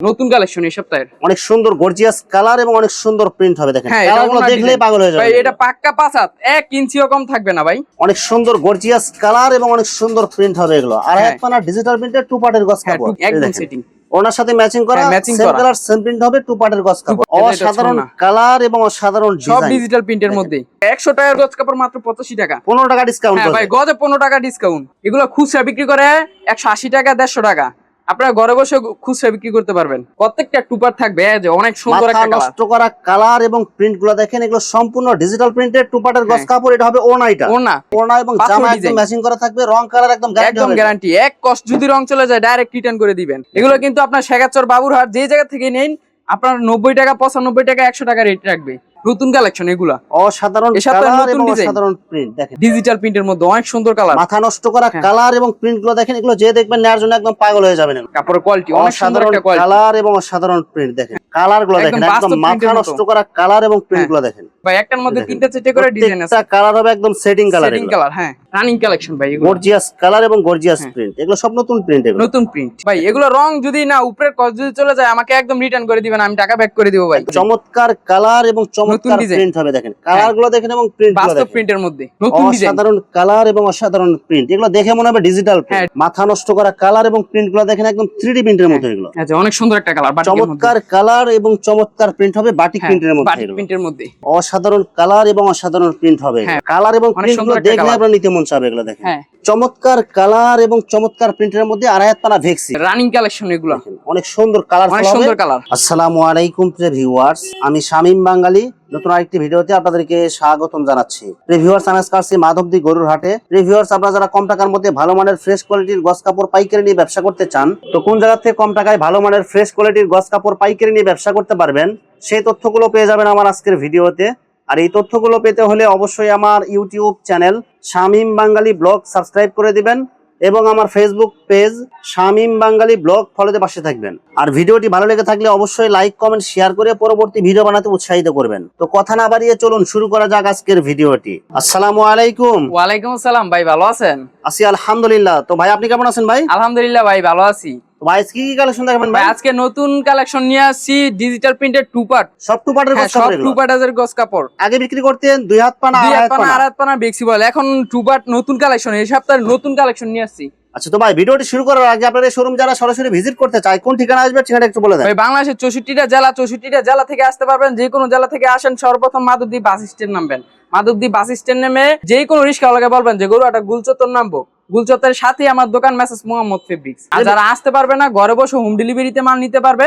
নতুন কালেকশন এই সপ্তাহের। অনেক সুন্দর গর্জিয়াস কালার এবং অনেক সুন্দর প্রিন্ট হবে দেখেন। হ্যাঁ, কালারগুলো ওনার দেখলেই পাগল হয়ে ভাই যাবে এটা পাক্কা হাত এক ইঞ্চিও কম থাকবে না ভাই। অনেক সুন্দর গর্জিয়াস কালার এবং অনেক সুন্দর প্রিন্ট হবে এগুলো। আর হ্যাঁ। এক পানা ডিজিটাল প্রিন্টের টু পার্টের গস হ্যাঁ কাপড়। একদম সেটিং ওনার সাথে ম্যাচিং করা হ্যাঁ, সেম কালার সেম প্রিন্ট হবে টু পার্টের গস কাপড় অসাধারণ কালার এবং অসাধারণ সব ডিজিটাল প্রিন্টের মধ্যে। একশো টাকার গজ কাপড় মাত্র পঁচাশি টাকা। পনেরো টাকা ডিসকাউন্ট হ্যাঁ ভাই গজে পনেরো টাকা ডিসকাউন্ট এগুলো খুচরা বিক্রি করে একশো আশি টাকা দেড়শো টাকা। আপনারা ঘরে বসে খুচরা বিক্রি করতে পারবেন। প্রত্যেকটা টুপার থাকবে যে অনেক সুন্দর একটা নষ্ট করা কালার এবং প্রিন্টগুলো দেখেন এগুলো সম্পূর্ণ ডিজিটাল প্রিন্টের টু পার্টের গস। কাপড় এটা হবে ওনাইটা ওর না ওনা এবং জামা একদম ম্যাচিং করা থাকবে রং কালার একদম গ্যারান্টি একদম গ্যারান্টি এক কষ্ট যদি রং চলে যায় ডাইরেক্ট রিটার্ন করে দিবেন। এগুলো কিন্তু আপনার শেখাচর বাবুরহাট যে জায়গা থেকে নেন আপনার নব্বই টাকা পঁচানব্বই টাকা একশো টাকা রেট রাখবে। নতুন কালেকশন এগুলা অসাধারণ নতুন। অসাধারণ প্রিন্ট দেখেন ডিজিটাল প্রিন্টের মধ্যে অনেক সুন্দর কালার মাথা নষ্ট করা হ্যাঁ। কালার এবং প্রিন্টগুলো দেখেন এগুলো যে দেখবেন নেওয়ার জন্য একদম পাগল হয়ে যাবেন। কাপড়ের কোয়ালিটি অনেক সুন্দর অসাধারণ একটা কোয়ালিটি কালার এবং অসাধারণ প্রিন্ট দেখেন কালারগুলো দেখেন একদম মাথা নষ্ট করা কালার এবং প্রিন্ট হ্যাঁ। গুলো দেখেন ভাই একটার মধ্যে। তিনটা চারটে করে ডিজাইন আছে কালার হবে একদম সেটিং কালার সেটিং কালার হ্যাঁ রানিং কালেকশন ভাই গর্জিয়াস কালার এবং গর্জিয়াস হ্যাঁ। প্রিন্ট এগুলো সব নতুন প্রিন্ট এগুলো। নতুন প্রিন্ট ভাই এগুলো রং যদি না উপরের কস যদি চলে যায় আমাকে একদম রিটার্ন করে দিবেন আমি টাকা ব্যাক করে দিব ভাই। চমৎকার কালার এবং চমৎকার প্রিন্ট হবে দেখেন। কালারগুলো দেখেন এবং প্রিন্ট বাস্তব প্রিন্টের মধ্যে নতুন ডিজাইন অসাধারণ কালার এবং অসাধারণ প্রিন্ট এগুলো দেখে মনে হবে ডিজিটাল হ্যাঁ। মাথা নষ্ট করা কালার এবং প্রিন্টগুলো দেখেন একদম থ্রি প্রিন্টের মতো এগুলো। আচ্ছা অনেক সুন্দর একটা কালার চমৎকার কালার এবং চমৎকার প্রিন্ট হবে বাটিক প্রিন্টের মধ্যে বাটিক। প্রিন্টের মধ্যে। অসাধারণ কালার এবং অসাধারণ প্রিন্ট হবে। হ্যাঁ। কালার এবং প্রিন্টগুলো দেখলে। আপনার নিতে মন চাবে এগুলো দেখেন? হ্যাঁ। চমৎকার কালার এবং চমৎকার প্রিন্টের মধ্যে আড়াইহাত পানা ভেক্সি। রানিং কালেকশন এগুলো। অনেক সুন্দর কালার অনেক সুন্দর কালার আসসালামু আলাইকুম প্রিয় ভিউয়ার্স আমি শামীম বাঙালি। নতুন আরেকটি ভিডিওতে আপনাদেরকে স্বাগতম জানাচ্ছি। রিভিউয়ার্স আমি আসছি মাধবদী গরুর হাটে। রিভিউয়ার্স আপনারা যারা কম টাকার মধ্যে ভালো মানের ফ্রেশ কোয়ালিটির গস কাপড় পাইকারি নিয়ে ব্যবসা করতে চান তো কোন জায়গা থেকে কম টাকায় ভালো মানের ফ্রেশ কোয়ালিটির গস কাপড় পাইকারি নিয়ে ব্যবসা করতে পারবেন সেই তথ্যগুলো পেয়ে যাবেন আমার আজকের ভিডিওতে। আর এই তথ্যগুলো পেতে হলে অবশ্যই আমার YouTube channel Shamim Bangali blog subscribe করে দিবেন এবং আমার Facebook page Shamim Bangali blog ফলোতে পাশে থাকবেন। আর ভিডিওটি ভালো লেগে থাকলে অবশ্যই লাইক কমেন্ট শেয়ার করে পরবর্তী ভিডিও বানাতে উৎসাহিত করবেন। তো কথা না বাড়িয়ে চলুন শুরু করা যাক আজকের ভিডিওটি। আসসালামু আলাইকুম। ওয়ালাইকুম আসসালাম ভাই ভালো আছেন? আছি আলহামদুলিল্লাহ। তো ভাই আপনি কেমন আছেন ভাই? আলহামদুলিল্লাহ ভাই ভালো আছি। ভাই আজকে কি কি কালেকশন দেখাবেন ভাই? ভাই আজকে নতুন কালেকশন নিয়ে আসছি ডিজিটাল প্রিন্টের টু পার্ট সব টু পার্টের হ্যাঁ গস কাপড় টু পার্টের গস কাপড়। আগে বিক্রি করতেন দুই হাত পানা দুই হাত হাত পানা পানা। আর হাত পানা বেক্সি বল। এখন টু পার্ট নতুন কালেকশন এই সপ্তাহের নতুন কালেকশন নিয়ে আসছি। আচ্ছা তো ভাই ভিডিওটি শুরু করার আগে আপনার এই শোরুম যারা সরাসরি ভিজিট করতে চায় কোন ঠিকানা আসবে ঠিকানা একটু বলে দেন। ভাই বাংলাদেশের চৌষট্টিটা জেলা চৌষট্টিটা জেলা থেকে আসতে পারবেন। যে কোনো জেলা থেকে আসেন সর্বপ্রথম মাধবদী বাস স্ট্যান্ড নামবেন। মাধবদী বাস স্ট্যান্ড নেমে যে কোনো রিক্সা লাগে বলবেন যে গরু একটা গুলচত্বর নামবো। গুলচত্বরের সাথে আমার দোকান মেসেজ মোহাম্মদ ফেব্রিক্স। আর যারা আসতে পারবে না ঘরে বসে হোম ডেলিভারিতে মাল নিতে পারবে।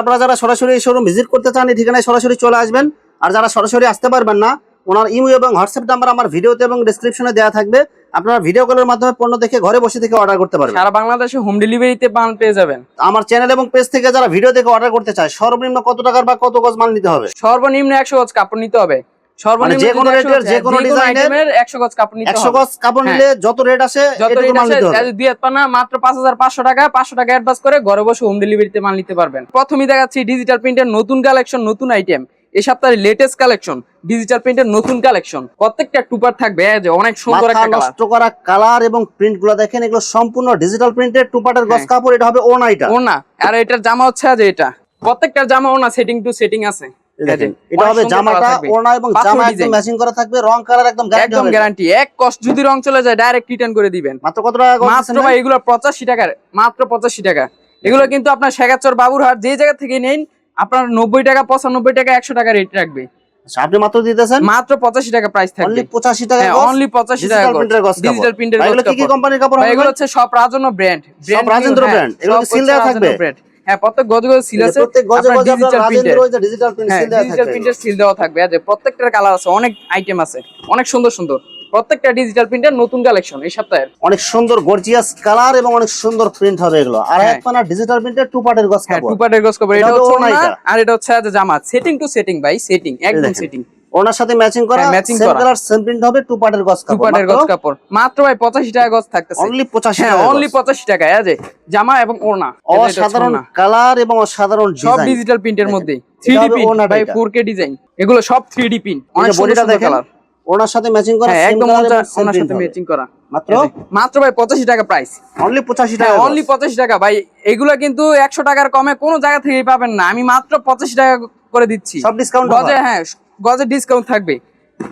আপনারা যারা সরাসরি এই শোরুম ভিজিট করতে চান এই ঠিকানায় সরাসরি চলে আসবেন। আর যারা সরাসরি আসতে পারবেন না ওনার ইমো এবং হোয়াটসঅ্যাপ নাম্বার আমার ভিডিওতে এবং ডেসক্রিপশনে দেওয়া থাকবে। আপনারা ভিডিও কলের মাধ্যমে পণ্য দেখে ঘরে বসে থেকে অর্ডার করতে পারবেন। সারা বাংলাদেশে হোম ডেলিভারিতে মাল পেয়ে যাবেন। আমার চ্যানেল এবং পেজ থেকে যারা ভিডিও দেখে অর্ডার করতে চায় সর্বনিম্ন কত টাকার বা কত গজ মাল নিতে হবে? সর্বনিম্ন একশো গজ কাপড় নিতে হবে। সর্বনিম্ন মানে যে কোনো রেটের, যে কোনো ডিজাইনের আইটেমের একশো গজ কাপড় নিতে একশো হবে। গজ কাপড় হ্যাঁ। নিলে যত রেট আসে যত রেট মাল আছে নিতে হবে। দুই হাত পানা মাত্র পাঁচ হাজার পাঁচশো টাকা পাঁচশো টাকা অ্যাডভান্স করে ঘরে বসে হোম ডেলিভারিতে মাল নিতে পারবেন। প্রথমেই দেখাচ্ছি ডিজিটাল প্রিন্টের নতুন কালেকশন নতুন আইটেম এই সপ্তাহের লেটেস্ট কালেকশন ডিজিটাল প্রিন্টের নতুন কালেকশন প্রত্যেকটা টুপার থাকবে যে অনেক সুন্দর একটা কালার নষ্ট করা কালার এবং প্রিন্টগুলো দেখেন এগুলো সম্পূর্ণ ডিজিটাল প্রিন্টের টু পার্টের গজ হ্যাঁ। কাপড় এটা হবে ওনা আর এটার জামা হচ্ছে যে এটা। প্রত্যেকটার জামা ওনা সেটিং টু সেটিং আছে। যে, এটা হবে জামাটা colour এবং জামা একদম ম্যাচিং করা থাকবে রং কালার একদম গ্যারান্টি একদম গ্যারান্টি এক কষ্ট যদি রং চলে যায় ডাইরেক্ট রিটার্ন করে দিবেন। মাত্র কত টাকা মাত্র ভাই ভাই? এগুলো পঁচাশি টাকার মাত্র পঁচাশি টাকা। এগুলো কিন্তু আপনার শেখাচর বাবুরহাট যে জায়গা থেকে নেন আপনার নব্বই টাকা পঁচানব্বই টাকা একশো টাকা রেট রাখবে। আচ্ছা, আপনি মাত্র দিতেছেন? মাত্র টাকা প্রাইস থাকবে। অনলি 85 টাকা অনলি পঁচাশি টাকা ডিজিটাল প্রিন্টের এগুলো কি কি কোম্পানির কাপড় এগুলো হচ্ছে সব রাজন্য ব্র্যান্ড সব রাজেন্দ্র brand? এগুলো কি দেওয়া থাকবে? হ্যাঁ প্রত্যেক গজে গজে সিল আছে প্রত্যেক গজে গজে আপনার ডিজিটাল ডিজিটাল প্রিন্ট সিল দেওয়া ডিজিটাল থাকবে। প্রিন্টের সিল দেওয়া থাকবে। যে প্রত্যেকটার কালার আছে অনেক আইটেম আছে অনেক সুন্দর সুন্দর। প্রত্যেকটা ডিজিটাল প্রিন্টের নতুন কালেকশন এই সপ্তাহের। অনেক সুন্দর গর্জিয়াস কালার এবং অনেক সুন্দর প্রিন্ট হবে এগুলো। আর। এক পানা ডিজিটাল প্রিন্টের টু পার্টের হ্যাঁ কাপড় টু পার্টের গজ কভার এটা হচ্ছে। আর এটা হচ্ছে জামা সেটিং টু সেটিং ভাই সেটিং একদম সেটিং ওনার সাথে ম্যাচিং করা হ্যাঁ, করা। কালার সেম প্রিন্ট হবে টু পার্টের টু পার্টের কাপড় মাত্র? ভাই পঁচাশি টাকা গজ থাকতেছে। অনলি 85 হ্যাঁ অনলি পঁচাশি টাকা এই যে জামা এবং ওড়না। অসাধারণ কালার এবং অসাধারণ সব ডিজিটাল প্রিন্টের মধ্যে প্রিন্ট ভাই ডিজাইন এগুলো সব প্রিন্ট অনেক বডিটা দেখেন। ওনার সাথে ম্যাচিং করা হ্যাঁ একদম ওনার সাথে ম্যাচিং করা। মাত্র? মাত্র ভাই পঁচাশি টাকা প্রাইস অনলি পঁচাশি টাকা হ্যাঁ অনলি পঁচাশি টাকা। ভাই এগুলা কিন্তু একশো টাকার কমে কোনো জায়গা থেকেই পাবেন না। আমি মাত্র পঁচাশি টাকা করে দিচ্ছি। সব ডিসকাউন্ট গজে হ্যাঁ গজে ডিসকাউন্ট থাকবে।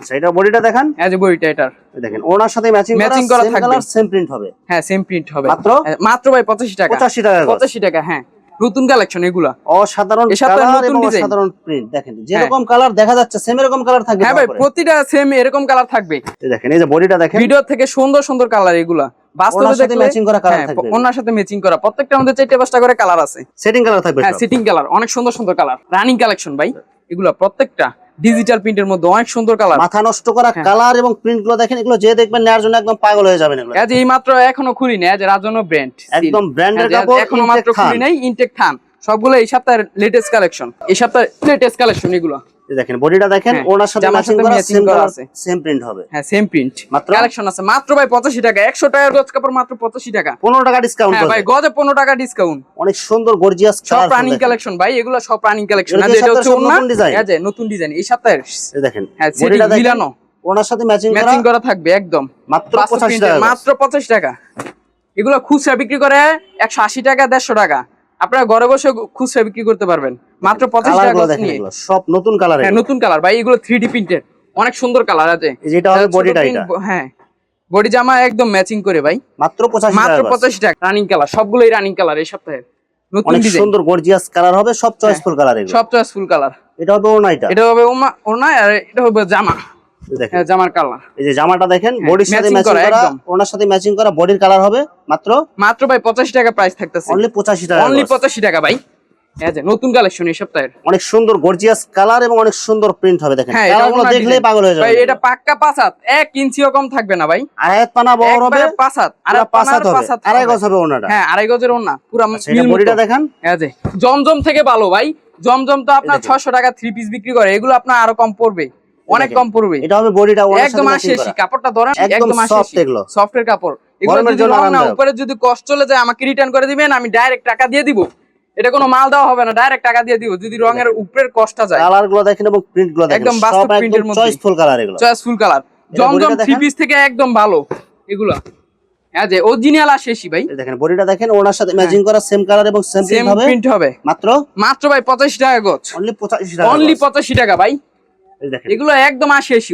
সেটা বডিটা দেখান। এজ এ বইটা এটার। দেখেন ওনার সাথে ম্যাচিং Matching করা থাকবে। কালার সেম প্রিন্ট হবে। হ্যাঁ সেম প্রিন্ট হবে। মাত্র? হ্যাঁ, মাত্র ভাই পঁচাশি টাকা। পঁচাশি টাকা গজ। পঁচাশি টাকা হ্যাঁ। নতুন কালেকশন এগুলা। অসাধারণ কালার নতুন এবং। অসাধারণ প্রিন্ট দেখেন যেরকম কালার দেখা যাচ্ছে সেম এরকম কালার থাকবে হ্যাঁ ভাই প্রতিটা সেম এরকম কালার থাকবে। দেখেন এই যে বডিটা দেখেন। ভিডিও থেকে সুন্দর সুন্দর কালার এগুলা। বাস্তবে দেখলে matching করা colour হ্যাঁ, থাকবে। ওনার সাথে ম্যাচিং করা। প্রত্যেকটার মধ্যে চারটে পাঁচটা করে কালার আছে। সেটিং কালার থাকবে হ্যাঁ। সিটিং কালার অনেক সুন্দর সুন্দর কালার রানিং কালেকশন ভাই। এগুলা প্রত্যেকটা। ডিজিটাল প্রিন্টের মধ্যে অনেক সুন্দর কালার মাথা নষ্ট করা হ্যাঁ। কালার এবং প্রিন্টগুলো দেখেন এগুলো যে দেখবেন নেওয়ার জন্য একদম পাগল হয়ে যাবেন এগুলো। এই মাত্র এখনও খুলি না আজ রাজন্য ব্র্যান্ড একদম ব্র্যান্ডের কাপড় এখনও মাত্র খুলি নাই ইনটেক থান। সবগুলো এই সপ্তাহের লেটেস্ট কালেকশন এই সপ্তাহের লেটেস্ট কালেকশন এগুলো। দেখেন বডিটা দেখেন হ্যাঁ, ওনার সাথে ম্যাচিং করা সেম আছে। সেম প্রিন্ট হবে। হ্যাঁ সেম প্রিন্ট মাত্র? কালেকশন আছে। মাত্র ভাই পঁচাশি টাকা। একশো টাকার গজ কাপড় মাত্র পঁচাশি টাকা। 15 টাকা ডিসকাউন্ট হ্যাঁ ভাই গজে পনেরো টাকা ডিসকাউন্ট অনেক সুন্দর গর্জিয়াস সব রানিং কালেকশন ভাই এগুলো সব রানিং কালেকশন এই এটা হচ্ছে নতুন design? এই যে নতুন ডিজাইন এই সপ্তাহের দেখেন হ্যাঁ বডিটা মিলানো। ওনার সাথে ম্যাচিং করা ম্যাচিং করা থাকবে একদম। মাত্র বাস্তব 85 টাকা মাত্র পঁচাশ টাকা। এগুলো খুচরা বিক্রি করে একশো আশি টাকা দেড়শো টাকা। আপনারা ঘরে বসে খুচরা বিক্রি করতে পারবেন। মাত্র পঁচাশ টাকা সব নতুন কালার হ্যাঁ নতুন কালার ভাই এগুলো থ্রি ডি প্রিন্টেড অনেক সুন্দর কালার আছে। যেটা হবে বডিটা হ্যাঁ। বডি জামা একদম ম্যাচিং করে ভাই। মাত্র 85 মাত্র টাকা গজ। পঁচাশি টাকা। রানিং কালার সবগুলোই রানিং কালার এই সপ্তাহে। নতুন ডিজাইন সুন্দর গর্জিয়াস কালার হবে সব চয়েসফুল কালার এগুলো। সব চয়েস ফুল কালার এটা হবে ওনা এটা হবে ওমা ওনা আর এটা হবে জামা। দেখেন। হ্যাঁ জামার কালার। এই যে জামাটা দেখেন হ্যাঁ, বডির সাথে ম্যাচিং করা, ওনার সাথে ম্যাচিং করা বডির কালার হবে মাত্র মাত্র ভাই পঁচাশি টাকা প্রাইস থাকতেছে। অনলি 85 টাকা অনলি গজ। পঁচাশি টাকা ভাই। হ্যাঁ যে নতুন কালেকশন এই সপ্তাহের। অনেক সুন্দর গর্জিয়াস কালার এবং অনেক সুন্দর প্রিন্ট হবে দেখেন। হ্যাঁ এটা কালারগুলো ওনার দেখলেই পাগল হয়ে যাবে। ভাই এটা পাক্কা পাঁচ হাত এক ইঞ্চিও কম থাকবে না ভাই। আড়াই পানা বড় হবে। একবারে পাঁচ হাত আর পাঁচ হাত হবে। আড়াই। গজ হবে ওনাটা। হ্যাঁ আড়াই গজের ওনা পুরা সেটা বডিটা দেখান। হ্যাঁ যে জমজম থেকে ভালো ভাই। জমজম তো আপনার দেখেন। ছয়শো টাকা থ্রি পিস বিক্রি করে। এগুলো আপনার আরও কম পড়বে। অনেক কম পড়বে। এটা হবে বডিটা একদম আশি কাপড়টা ধরেন একদম এগুলো। সফটের কাপড়। এগুলো যদি রং না উপরে যদি কষ্ট চলে যায় আমাকে রিটার্ন করে দিবেন আমি ডাইরেক্ট টাকা দিয়ে দিব। এটা কোনো মাল দেওয়া হবে না ডাইরেক্ট টাকা দিয়ে দিব। যদি রঙের উপরের কষ্ট যায়। কালারগুলো দেখেন এবং প্রিন্টগুলো দেখেন। একদম বাস্তব মধ্যে। চয়েসফুল কালার এগুলো। চয়েসফুল কালার জমজম থ্রি পিস থেকে একদম ভালো। এগুলা। হ্যাঁ যে অরিজিনাল এসি ভাই। দেখেন বডিটা দেখেন ওনার সাথে ম্যাচিং করা সেম কালার এবং সেম প্রিন্ট হবে। মাত্র? মাত্র ভাই পঁচাশি টাকা গছ অনলি 85 টাকা অনলি গজ। পঁচাশি টাকা ভাই। এগুলো একদম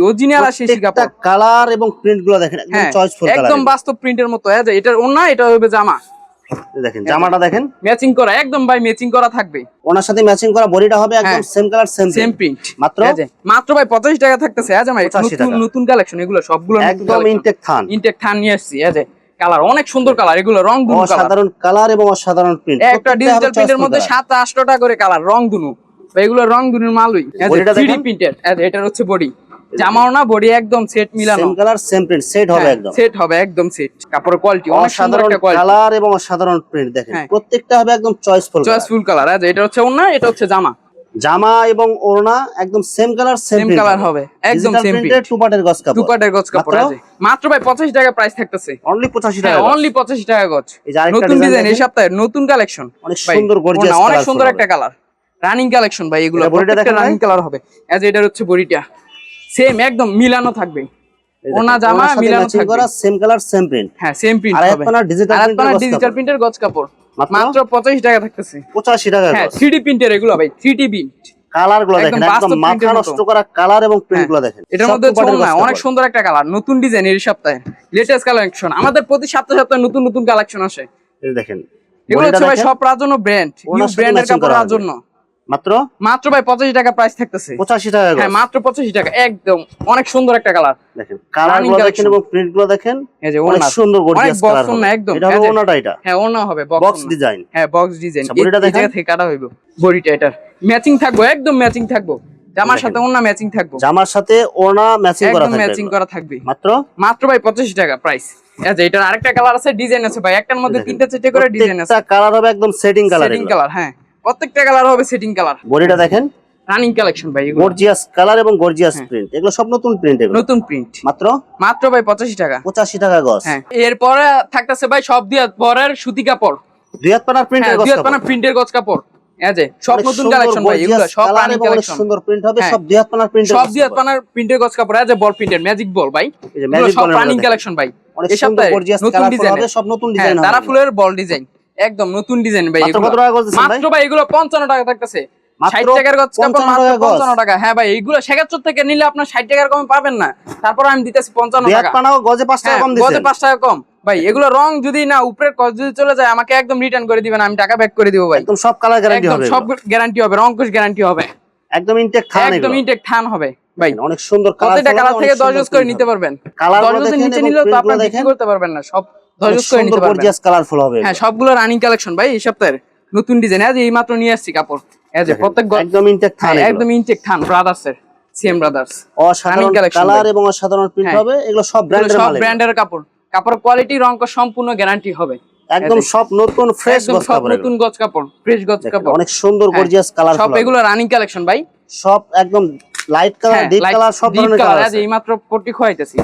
অরিজিনাল কাপড়। কালার এবং প্রিন্টগুলো দেখেন একদম হ্যাঁ চয়েসফুল একদম বাস্তব প্রিন্টের মতো। এটার ওনা এটা হবে জামা। দেখেন জামাটা দেখেন। ম্যাচিং করা একদম ভাই ম্যাচিং করা থাকবে। ওনার সাথে ম্যাচিং করা বডিটা হবে একদম হ্যাঁ। Same colour same same print মাত্র? মাত্র ভাই পঁচাশি টাকা থাকতেছে। হ্যাঁ জামাই 85 নতুন নতুন কালেকশন এগুলো সবগুলো একদম ইনটেক থান। ইনটেক থান নিয়ে আসছি কালার অনেক সুন্দর কালার এগুলো রং দুনো কালার অসাধারণ কালার এবং অসাধারণ প্রিন্ট একটা ডিজিটাল প্রিন্টের মধ্যে সাত আটটা করে কালার রং দুনু এগুলো রং দুনুর মালই থ্রি দেখেন। প্রিন্টের এটার হচ্ছে বডি জামাও না বডি একদম সেট মিলানো। Same colour same print set হবে একদম। সেট হবে একদম সেট কাপড়ের কোয়ালিটি অনেক সুন্দর একটা কোয়ালিটি কালার এবং অসাধারণ প্রিন্ট দেখেন। হ্যাঁ। প্রত্যেকটা হবে একদম চয়েসফুল চয়েসফুল কালার এটা হচ্ছে ওনা এটা হচ্ছে জামা। জামা এবং ওড়না একদম সেম কালার সেম কালার হবে। একদম সেম প্রিন্টের টু পার্টের গস কাপড়। গজ কাপড় মাত্র? আছে মাত্র ভাই পঁচাশি টাকা প্রাইস থাকতেছে। অনলি 85 টাকা হ্যাঁ অনলি পঁচাশি টাকা গজ নতুন ডিজাইন এই দেখেন। সপ্তাহের নতুন কালেকশন অনেক সুন্দর gorgeous অনেক সুন্দর একটা কালার রানিং কালেকশন ভাই এগুলো বডিটা দেখেন রানিং কালার হবে। এজ এটার হচ্ছে বডিটা। সেম একদম মিলানো থাকবে। ওনা জামা মিলানো থাকবে। সেম কালার সেম প্রিন্ট হ্যাঁ সেম প্রিন্ট হবে। এর ডিজিটাল প্রিন্টের গজ কাপড়। মাত্র? মাত্র পঁচাশি টাকা থাকতেছে। 85 টাকা হ্যাঁ গজ থ্রি ডি প্রিন্টের এগুলো ভাই থ্রি ডি প্রিন্ট কালারগুলো দেখেন একদম মাথা নষ্ট করা কালার এবং প্রিন্টগুলো দেখেন। এটার মধ্যে না অনেক সুন্দর একটা কালার নতুন ডিজাইন এই সপ্তাহে। লেটেস্ট কালেকশন আমাদের প্রতি সপ্তাহে সপ্তাহে নতুন নতুন কালেকশন আসে। এই দেখেন এগুলো হচ্ছে ভাই সব রাজন্য ব্র্যান্ড সাথে ব্র্যান্ডের কাপড় রাজন্য। মাত্র? মাত্র ভাই পঁচাশি টাকা প্রাইস থাকতেছে। 85 টাকা হ্যাঁ মাত্র পঁচাশি টাকা একদম। অনেক সুন্দর একটা কালার দেখেন কালারগুলো দেখেন এবং প্রিন্টগুলো দেখেন এই যে অনেক সুন্দর গর্জিয়াস কালার একদম, এটা হবে ওনাটা এটা। হ্যাঁ ওনা হবে বক্স ডিজাইন হ্যাঁ বক্স ডিজাইন আচ্ছা, বডিটা এই থেকে কাটা হইব। বডিটা এটার। ম্যাচিং থাকব একদম ম্যাচিং থাকব। জামার সাথে ওনা ম্যাচিং থাকব। জামার সাথে ওড়না ম্যাচিং করা থাকবে ম্যাচিং করা থাকবে। মাত্র? মাত্র ভাই পঁচাশি টাকা প্রাইস আচ্ছা এটার আরেকটা কালার আছে ডিজাইন আছে ভাই। একটার মধ্যে দেখেন। তিনটা চারটে করে ডিজাইন আছে। কালার হবে একদম সেটিং কালার সেটিং কালার হ্যাঁ। প্রত্যেকটা কালার হবে সেটিং কালার বডিটা দেখেন। রানিং কালেকশন ভাই এগুলো। গর্জিয়াস কালার এবং গর্জিয়াস প্রিন্ট এগুলো সব নতুন প্রিন্ট এগুলো। নতুন প্রিন্ট মাত্র? মাত্র ভাই পঁচাশি টাকা। 85 টাকা গজ হ্যাঁ। এরপরে থাকতেছে ভাই সব দিয়ে পরের সুতি কাপড়। দুই হাত পানার হ্যাঁ প্রিন্টের গজ দুই হাত পানা প্রিন্টের গজ কাপড়। যে সব নতুন কালেকশন ভাই এগুলো সব রানিং কালেকশন সুন্দর প্রিন্ট হবে হ্যাঁ। সব দুই হাত পানার প্রিন্ট সব দিয়ে পানার প্রিন্টের গছ কাপড় আছে বল প্রিন্টের ম্যাজিক বল ভাই। এই যে ম্যাজিক সব রানিং কালেকশন ভাই। এই সপ্তাহে গর্জিয়াস নতুন ডিজাইনের। হবে সব নতুন হ্যাঁ ডিজাইন তারা ফুলের বল ডিজাইন একদম নতুন ডিজাইন ভাই মাত্র কত টাকা করতেছেন ভাই মাত্র ভাই? এগুলো পঞ্চান্ন টাকা থাকতেছে। ষাট মাত্র টাকার গছ কাপড় মাত্র টাকা গজ। পঞ্চান্ন টাকা। হ্যাঁ ভাই এইগুলো থেকে নিলে আপনার ষাট টাকার কমে পাবেন না। তারপর আমি দিতেছি পঞ্চান্ন দুই হাত টাকা পানাও গজে পাঁচ টাকা হ্যাঁ, কম গজে দিচ্ছেন পাঁচ টাকা কম। ভাই এগুলো রং যদি না উপরের কস যদি চলে যায় আমাকে একদম রিটার্ন করে দিবেন আমি টাকা ব্যাক করে দিব ভাই। একদম সব কালার গ্যারান্টি একদম হবে সব গ্যারান্টি হবে রং কোশ গ্যারান্টি হবে। একদম ইনটেক থান একদম ইনটেক থান হবে ভাই। অনেক সুন্দর কালার প্রত্যেকটা কালার থেকে দশ ইউজ করে নিতে পারবেন। কালার নিচে নিলেও তো বিক্রি করতে পারবেন না সব সুন্দর গর্জিয়াস কালারফুল হবে। হ্যাঁ সবগুলো রানিং কালেকশন ভাই এই সপ্তাহের নতুন ডিজাইন আজ এই মাত্র নিয়ে আসছি কাপড়। যে প্রত্যেক একদম ইনটেক থান হ্যাঁ, একদম ইনটেক থান ব্রাদার্স এর সিএম ব্রাদার্স অসাধারণ কালার এবং অসাধারণ প্রিন্ট হ্যাঁ। হবে। এগুলো সব ব্র্যান্ডের সব। ব্র্যান্ডের কাপড়। কাপড় কোয়ালিটি রং সম্পূর্ণ গ্যারান্টি হবে। একদম সব নতুন ফ্রেশ সব কাপড় নতুন গজ কাপড় ফ্রেশ গজ কাপড়। অনেক সুন্দর গর্জিয়াস সব এগুলো রানিং কালেকশন ভাই। সব একদম লাইট কালার ডিপ কালার সব ধরনের কালার আজ এই মাত্র পট্টি খোয়াইতেছি।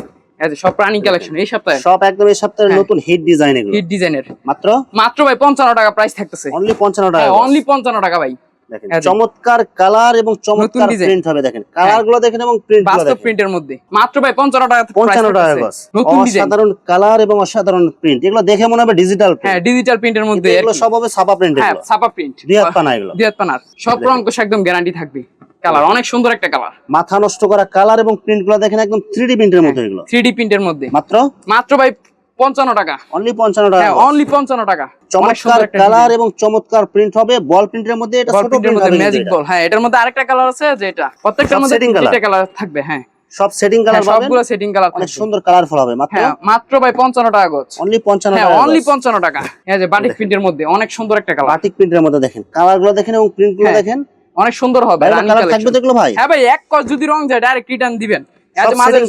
সব প্রাণী কালেকশন এই সপ্তাহে? সব একদম এই সপ্তাহের হ্যাঁ। নতুন হিট ডিজাইন এগুলো। হিট ডিজাইনের মাত্র? মাত্র ভাই পঞ্চান্ন টাকা প্রাইস থাকতেছে। অনলি পঞ্চান্ন টাকা অনলি পঞ্চান্ন টাকা ভাই। দেখেন হ্যাঁ, চমৎকার কালার এবং চমৎকার প্রিন্ট হবে দেখেন। কালারগুলো দেখেন এবং প্রিন্ট বাস্তব প্রিন্টের মধ্যে। মাত্র ভাই পঞ্চান্ন টাকা price পঞ্চান্ন টাকা থাকতেছে। নতুন ডিজাইন অসাধারণ কালার এবং অসাধারণ প্রিন্ট এগুলো দেখে মনে হবে ডিজিটাল হ্যাঁ ডিজিটাল প্রিন্টের মধ্যে এগুলো সব হবে ছাপা প্রিন্ট হ্যাঁ ছাপা প্রিন্ট দুই হাত পানা এগুলো। পানার। সব রং একদম গ্যারান্টি থাকবে। কালার অনেক সুন্দর একটা কালার মাথা নষ্ট করা কালার এবং প্রিন্টগুলো দেখেন একদম থ্রি প্রিন্টের মতো এগুলো। থ্রি ডি প্রিন্টের মধ্যে। মাত্র? মাত্র ভাই পঞ্চান্ন টাকা। অনলি পঞ্চান্ন টাকা। হ্যাঁ অনলি পঞ্চান্ন টাকা। অনেক চমৎকার সুন্দর একটা কালার এবং চমৎকার প্রিন্ট হবে। বল প্রিন্টের মধ্যে এটা ছোট প্রিন্ট মধ্যে হবে ম্যাজিক বল হ্যাঁ এটার মধ্যে আরেকটা কালার আছে যে প্রত্যেকটার মধ্যে setting কালার থাকবে হ্যাঁ। সব সেটিং কালার হ্যাঁ, সবগুলো সেটিং কালার অনেক সুন্দর কালারফুল হবে। মাত্র? হ্যাঁ মাত্র ভাই পঞ্চান্ন টাকা গজ অনলি টাকা অনলি গজ। পঞ্চান্ন টাকা। এই যে বাটিক প্রিন্টের মধ্যে অনেক সুন্দর একটা কালার বাটিক প্রিন্টের মধ্যে দেখেন। কালারগুলো দেখেন এবং প্রিন্টগুলো হ্যাঁ, দেখেন। অনেক সুন্দর হবে কালার থাকবে দেখল ভাই। হ্যাঁ ভাই এক যদি রং যায় ডাইরেক্ট রিটার্ন দিবেন।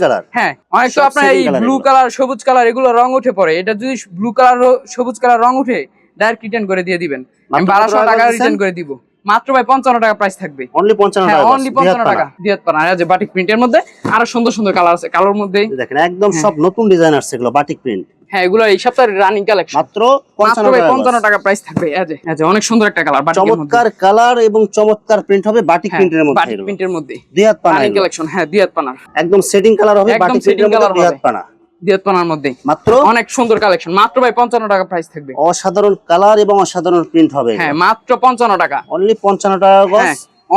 Colour? হ্যাঁ অনেক তো আপনার এই ব্লু কালার সবুজ কালার এগুলো রং উঠে পড়ে। এটা যদি ব্লু কালার সবুজ কালার রং উঠে ডাইরেক্ট রিটার্ন করে দিয়ে দিবেন। আমি বারোশো টাকা টাকা রিটার্ন করে দিব। মাত্র ভাই পঞ্চান্ন টাকা প্রাইস থাকবে। অনলি পঞ্চান্ন হ্যাঁ টাকা অনলি পঞ্চান্ন টাকা পানা। পানা এই যে বাটিক প্রিন্টের মধ্যে আরও সুন্দর সুন্দর কালার আছে। কালোর মধ্যে দেখেন একদম হ্যাঁ। সব নতুন ডিজাইন আসছে এগুলো বাটিক প্রিন্ট হ্যাঁ এগুলো এই সপ্তাহের রানিং কালেকশন মাত্র মাত্র পঞ্চান্ন ভাই টাকা প্রাইস থাকবে। যে অনেক সুন্দর একটা কালার চমৎকার কালার এবং চমৎকার প্রিন্ট হবে বাটিক হ্যাঁ, প্রিন্টের মধ্যে বাটিক প্রিন্টের মধ্যে। দুই হাত পানা কালেকশন হ্যাঁ দুই হাত একদম সেটিং কালার হবে বাটিক প্রিন্টের মধ্যে দুই হাত হবে। পানা দুই মধ্যে। মাত্র? অনেক সুন্দর কালেকশন মাত্র ভাই পঞ্চান্ন টাকা প্রাইস থাকবে। অসাধারণ কালার এবং অসাধারণ প্রিন্ট হবে। হ্যাঁ মাত্র পঞ্চান্ন টাকা। অনলি পঞ্চান্ন টাকা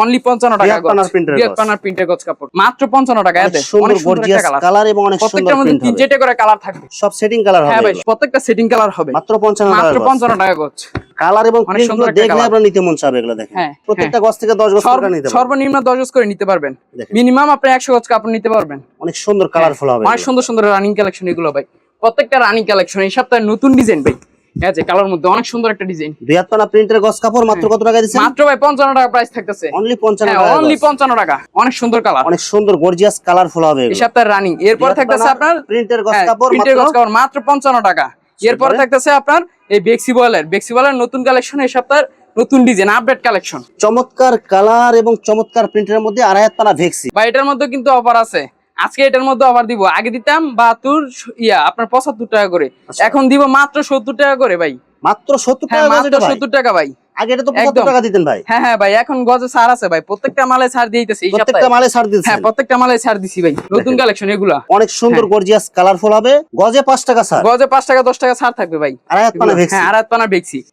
অনলি পঞ্চান্ন দুই টাকা হাত পানার printer গজ। পানার প্রিন্টের গজ কাপড়। মাত্র পঞ্চান্ন টাকা এতে অনেক গর্জিয়াস কালার এবং অনেক সুন্দর প্রত্যেকটার মধ্যে প্রিন্ট তিন চারটে করে কালার থাকবে। সব সেটিং কালার হ্যাঁ হবে ভাই প্রত্যেকটা সেটিং কালার হবে। মাত্র পঞ্চান্ন টাকা মাত্র গজ। পঞ্চান্ন টাকা গজ। কালার এবং দেখলে। নিতে মন চাবে এগুলো দেখেন। হ্যাঁ, প্রত্যেকটা গজ থেকে দশ গজ সর্ব- নিতে পারবেন। সর্বনিম্ন দশ গজ করে নিতে পারবেন। মিনিমাম আপনি একশো গজ কাপড় নিতে পারবেন। অনেক সুন্দর কালারফুল হবে অনেক সুন্দর সুন্দর রানিং কালেকশন এগুলো ভাই। প্রত্যেকটা রানিং কালেকশন এই সপ্তাহে নতুন ডিজাইন ভাই। হ্যাঁ যে কালার মধ্যে অনেক সুন্দর একটা ডিজাইন দুই হাত পানা প্রিন্টের গজ কাপড় মাত্র কত টাকা দিচ্ছেন? মাত্র ভাই পঞ্চান্ন টাকা প্রাইস থাকতেছে। অনলি পঞ্চান্ন হ্যাঁ টাকা অনলি গজ। পঞ্চান্ন টাকা। অনেক সুন্দর কালার অনেক সুন্দর গর্জিয়াস কালারফুল হবে এই সপ্তাহের রানিং এরপর থাকতেছে আপনার প্রিন্টের হ্যাঁ, কাপড় প্রিন্টের গজ কাপড় মাত্র পঞ্চান্ন টাকা। এরপর থাকতেছে আপনার এই বেক্সি বয়েলের বেক্সি নতুন কালেকশন এই সপ্তাহের নতুন ডিজাইন আপডেট কালেকশন চমৎকার কালার এবং চমৎকার প্রিন্টের মধ্যে আড়াই হাত পানা ভেক্সি বা এটার মধ্যে কিন্তু অফার আছে। আজকে এটার মধ্যে আবার দিব। আগে দিতাম বাহাত্তর ইয়া আপনার পঁচাত্তর টাকা করে। আচ্ছা। এখন দিব মাত্র সত্তর টাকা করে ভাই। মাত্র সত্তর হ্যাঁ টাকা মাত্র সত্তর টাকা ভাই। আগে এটা তো একদম। পঁচাত্তর টাকা দিতেন ভাই। হ্যাঁ হ্যাঁ ভাই এখন গজে ছাড় আছে ভাই। প্রত্যেকটা মালে ছাড় প্রত্যেকটা মালে ছাড় হ্যাঁ প্রত্যেকটা মালে ছাড় দিছি ভাই। নতুন কালেকশন এগুলা। অনেক সুন্দর। গর্জিয়াস কালারফুল হবে। গজে পাঁচ টাকা ছাড়। গজে পাঁচ টাকা দশ টাকা ছাড় থাকবে ভাই। পানা ভেক্সি। হ্যাঁ পানা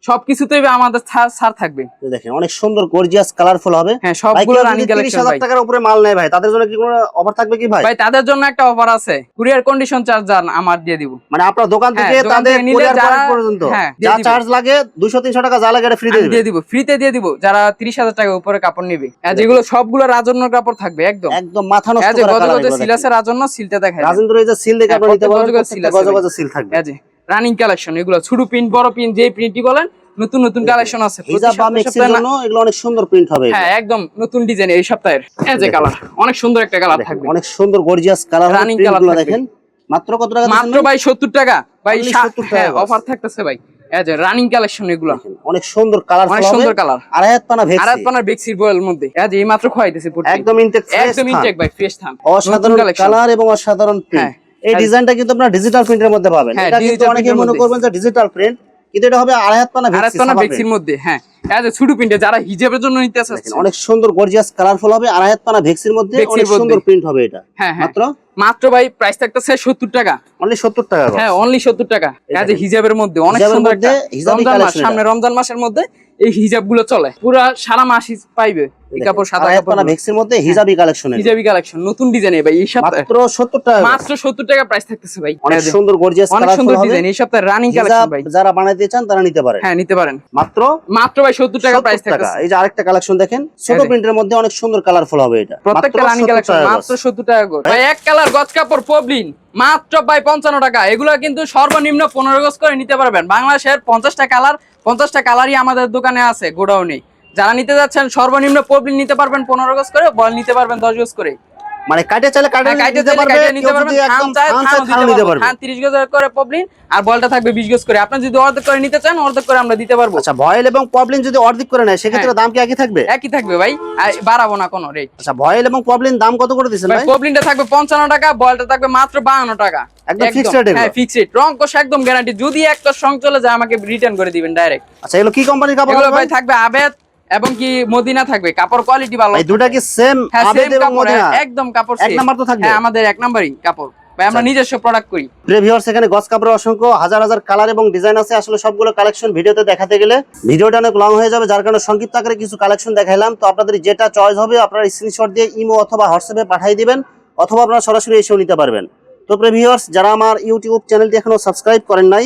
সবকিছুতেই আমাদের ছাড় থাকবে। দেখেন অনেক সুন্দর গর্জিয়াস কালারফুল হবে। হ্যাঁ সবগুলো রানিং কালেকশন ভাই। টাকার উপরে মাল নেয় ভাই তাদের জন্য কি কোনো অফার থাকবে কি ভাই? ভাই তাদের জন্য একটা অফার আছে। কুরিয়ার কন্ডিশন চার্জ যান আমার দিয়ে দিব। মানে আপনার দোকান হ্যাঁ, থেকে তাদের থেকে নিলে courier যারা- point পর্যন্ত। হ্যাঁ, যা চার্জ লাগে দুশো তিনশো টাকা যা লাগে এটা ফ্রি দিয়ে দিয়ে দিব ফ্রিতে দিয়ে দিব যারা তিরিশ হাজার টাকা উপরে কাপড় নিবে। যেগুলো সবগুলো রাজন্য কাপড় থাকবে একদম। একদম মাথা নষ্ট যে করা গজে কালার সিল আছে রাজন্য সিলটা দেখায় রাজেন্দ্র এই যে সিল দেখে হ্যাঁ, আপনি নিতে পারবেন গজে গজে সিল থাকবে। এই যে রানিং কালেকশন এগুলো ছোট প্রিন্ট বড় প্রিন্ট যে প্রিন্টই বলেন নতুন নতুন কালেকশন আছে। এগুলো অনেক সুন্দর প্রিন্ট হবে। হ্যাঁ একদম নতুন ডিজাইন এই সপ্তাহের। এই যে কালার অনেক সুন্দর একটা কালার থাকবে। অনেক সুন্দর গর্জিয়াস কালারগুলো থাকবে। দেখেন। মাত্র কত টাকা মাত্র ভাই? ভাই সত্তর টাকা। ভাই Only 70 টাকা হ্যাঁ অফার থাকতেছে ভাই। রানিং কালেকশন এগুলো। অনেক সুন্দর কালার অনেক সুন্দর কালার পানা ভেক্সি বেক্সির বয়েল মধ্যে। এই যে এই মাত্র পুরো। একদম ইনটেক একদম ইনটেক ভাই ফ্রেশ থান। অসাধারণ কালার এবং অসাধারণ প্রিন্ট হ্যাঁ। এই। ডিজাইনটা কিন্তু আপনার ডিজিটাল প্রিন্টের মধ্যে পাবেন। হ্যাঁ, এটা কিন্তু অনেকে মনে করবেন যে ডিজিটাল প্রিন্ট কিন্তু এটা হবে আড়াইহাত পানা ভেক্সি একটা না সাদা বেক্সির print। মধ্যে হ্যাঁ। এই যে ছোট প্রিন্টে যারা হিজাবের জন্য নিতে চাচ্ছে অনেক সুন্দর গর্জিয়াস কালারফুল হবে। আড়াইহাত পানা ভেক্সির মধ্যে ভেক্সির অনেক সুন্দর প্রিন্ট হবে এটা। হ্যাঁ। মাত্র মাত্র ভাই প্রাইস থাকতেছে সত্তর টাকা। অনলি সত্তর টাকা হ্যাঁ অনলি সত্তর টাকা। যে হিজাবের মধ্যে অনেক সুন্দর একটা রমজান মাস সামনে রমজান মাসের মধ্যে এই হিজাবগুলো চলে। পুরা সারা মাস পাইবে। এই কাপড় সাদা কাপড় পানা মধ্যে হিজাবি কালেকশন হিজাবি কালেকশন নতুন ডিজাইন ভাই এই সপ্তাহে। মাত্র সত্তর টাকা মাত্র সত্তর টাকা প্রাইস থাকতেছে ভাই। অনেক সুন্দর গর্জিয়াস অনেক কালারফুল সুন্দর হবে। ডিজাইন এই সপ্তাহে রানিং কালেকশন ভাই। যারা বানাইতে চান তারা নিতে পারেন। হ্যাঁ নিতে পারেন। মাত্র মাত্র ভাই সত্তর টাকা প্রাইস থাকতেছে। এই যে আরেকটা কালেকশন দেখেন ছোট প্রিন্টের মধ্যে অনেক সুন্দর কালারফুল হবে এটা। প্রত্যেকটা রানিং কালেকশন মাত্র গজ। সত্তর টাকা করে ভাই এক কালার গজ কাপড় পবলিন মাত্র ভাই টাকা। এগুলো কিন্তু সর্বনিম্ন পনেরো গজ করে নিতে পারবেন। বাংলাদেশের পঞ্চাশটা কালার পঞ্চাশটা কালারই আমাদের দোকানে আছে গোডাউনে যারা নিতে যাচ্ছেন, সর্বনিম্ন পবলিন নিতে পারবেন পনেরো গজ করে বল নিতে পারবেন দশ গজ করে মানে কাটে চাইলে কাটে হ্যাঁ, কাইটে নিতে পারবে নিতে থান একদম দিতে নিতে পারবে। থান তিরিশ গজ করে পবলিন আর বলটা থাকবে বিশ গজ করে। আপনি যদি অর্ধেক করে নিতে চান অর্ধেক করে আমরা দিতে পারব। আচ্ছা ভয়েল এবং পবলিন যদি অর্ধেক করে নেয় সেক্ষেত্রে হ্যাঁ। দাম কি একই থাকবে? একই থাকবে ভাই। আর বাড়াবো না কোনো রেট আচ্ছা ভয়েল এবং পবলিন দাম কত করে দিচ্ছেন ভাই পবলিনটা থাকবে পঞ্চান্ন টাকা বলটা থাকবে মাত্র বাহান্ন টাকা। একদম rate এগুলো? হ্যাঁ ফিক্সড রেট রং কোষ একদম গ্যারান্টি যদি একটা সং চলে যায় আমাকে রিটার্ন করে দিবেন ডাইরেক্ট আচ্ছা এগুলো কি কোম্পানির কাপড় এগুলো ভাই থাকবে আবেদ এবং কি মদিনা থাকবে কাপড় কোয়ালিটি ভালো। ভাই দুটা কি সেম হ্যাঁ আবেদ এবং মদিনা? একদম কাপড় এক নাম্বার তো থাকবে। হ্যাঁ আমাদের এক নাম্বারই কাপড়। ভাই আমরা নিজস্ব প্রোডাক্ট করি। এখানে গস কাপড়ের অসংখ্য হাজার হাজার কালার এবং ডিজাইন আছে। আসলে সবগুলো কালেকশন ভিডিওতে দেখাতে গেলে ভিডিওটা অনেক লং হয়ে যাবে যার কারণে সংক্ষিপ্ত আকারে কিছু কালেকশন দেখাইলাম। তো আপনাদের যেটা চয়েস হবে আপনারা স্ক্রিনশট দিয়ে ইমো অথবা হোয়াটসঅ্যাপে পাঠিয়ে দিবেন অথবা আপনারা সরাসরি এসেও নিতে পারবেন। তো প্রিভিউয়ার্স যারা আমার ইউটিউব চ্যানেলটি এখনও সাবস্ক্রাইব করেন নাই